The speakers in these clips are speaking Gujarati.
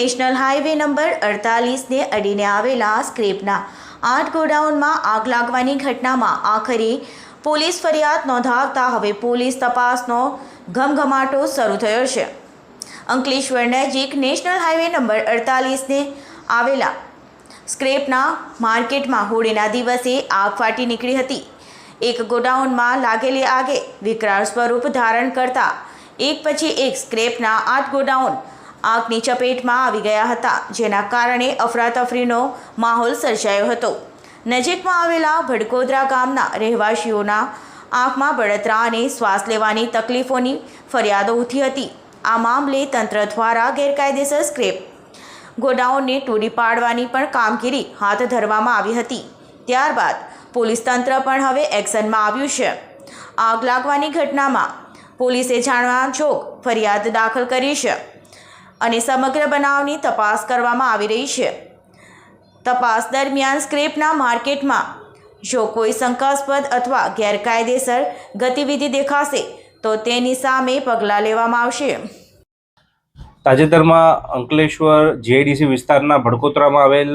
નેશનલ હાઈવે નંબર અડતાલીસને અડીને આવેલા સ્ક્રેપના આઠ ગોડાઉનમાં આગ લાગવાની ઘટનામાં આખરે પોલીસ ફરિયાદ નોંધાવતા હવે પોલીસ તપાસનો ઘમઘમાટો શરૂ થયો છે. અંકલેશ્વર નજીક નેશનલ હાઈવે નંબર અડતાલીસને આવેલા સ્ક્રેપના માર્કેટમાં હોળીના દિવસે આગ ફાટી નીકળી હતી. એક ગોડાઉનમાં લાગેલી આગે વિકરાળ સ્વરૂપ ધારણ કરતા એક પછી એક સ્ક્રેપના આઠ ગોડાઉન આગની ચપેટમાં આવી ગયા હતા, જેના કારણે અફરાતફરીનો માહોલ સર્જાયો હતો. નજીકમાં આવેલા ભડકોદરા ગામના રહેવાસીઓના આંખમાં બળતરા અને શ્વાસ લેવાની તકલીફોની ફરિયાદો ઉઠી હતી. આ મામલે તંત્ર દ્વારા ગેરકાયદેસર સ્ક્રેપ ગોડાઉનને તોડી પાડવાની પણ કામગીરી હાથ ધરવામાં આવી હતી. ત્યારબાદ પોલીસ તંત્ર પણ હવે એક્શનમાં આવ્યું છે. આગ લાગવાની ઘટનામાં પોલીસે જાણવા જોગ ફરિયાદ દાખલ કરી છે. અને સમગ્ર બનાવની તપાસ કરવામાં આવી રહી છે. તપાસ દરમિયાન સ્ક્રેપના માર્કેટમાં જો કોઈ શંકાસ્પદ અથવા ગેરકાયદેસર ગતિવિધિ દેખાશે, તો તેની સામે પગલાં લેવામાં આવશે. તાજેતરમાં અંકલેશ્વર જીઆઈડીસી વિસ્તારના ભડકોતરામાં આવેલ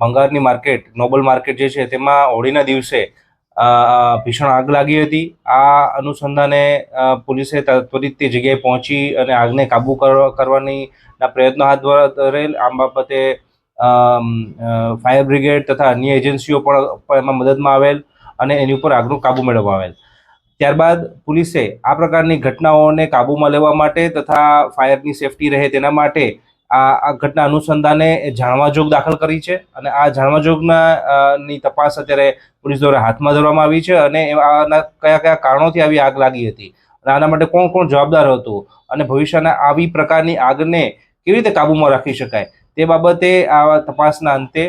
ભંગારની માર્કેટ, નોબલ માર્કેટ જે છે, તેમાં હોળીના દિવસે ભીષણ આગ લાગી હતી. આ અનુસંધાને પોલીસે ત્વરિત તે જગ્યાએ પહોંચી અને આગને કાબૂ કર- કરવાની પ્રયત્નો હાથ ધરેલ. આ બાબતે ફાયર બ્રિગેડ તથા અન્ય એજન્સીઓ પણ એમાં મદદમાં આવેલ અને એની ઉપર આગનો કાબૂ મેળવવા આવેલ. ત્યારબાદ પોલીસે આ પ્રકારની ઘટનાઓને કાબૂમાં લેવા માટે તથા ફાયરની સેફટી રહે તેના માટે આ આ ઘટના અનુસંધાને જાણવાજોગ દાખલ કરી છે અને આ જાણવાજોગના ની તપાસ અત્યારે પોલીસ દ્વારા હાથમાં ધરવામાં આવી છે અને આના કયા કયા કારણોથી આવી આગ લાગી હતી અને આના માટે કોણ કોણ જવાબદાર હતું અને ભવિષ્યના આવી પ્રકારની આગને કેવી રીતે કાબૂમાં રાખી શકાય તે બાબતે આ તપાસના અંતે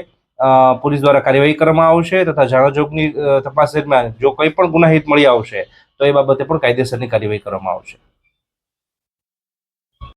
પોલીસ દ્વારા કાર્યવાહી કરવામાં આવશે તથા જાણવાજોગની તપાસ દરમિયાન જો કંઈ પણ ગુનાહિત મળી આવશે તો એ બાબતે પણ કાયદેસરની કાર્યવાહી કરવામાં આવશે.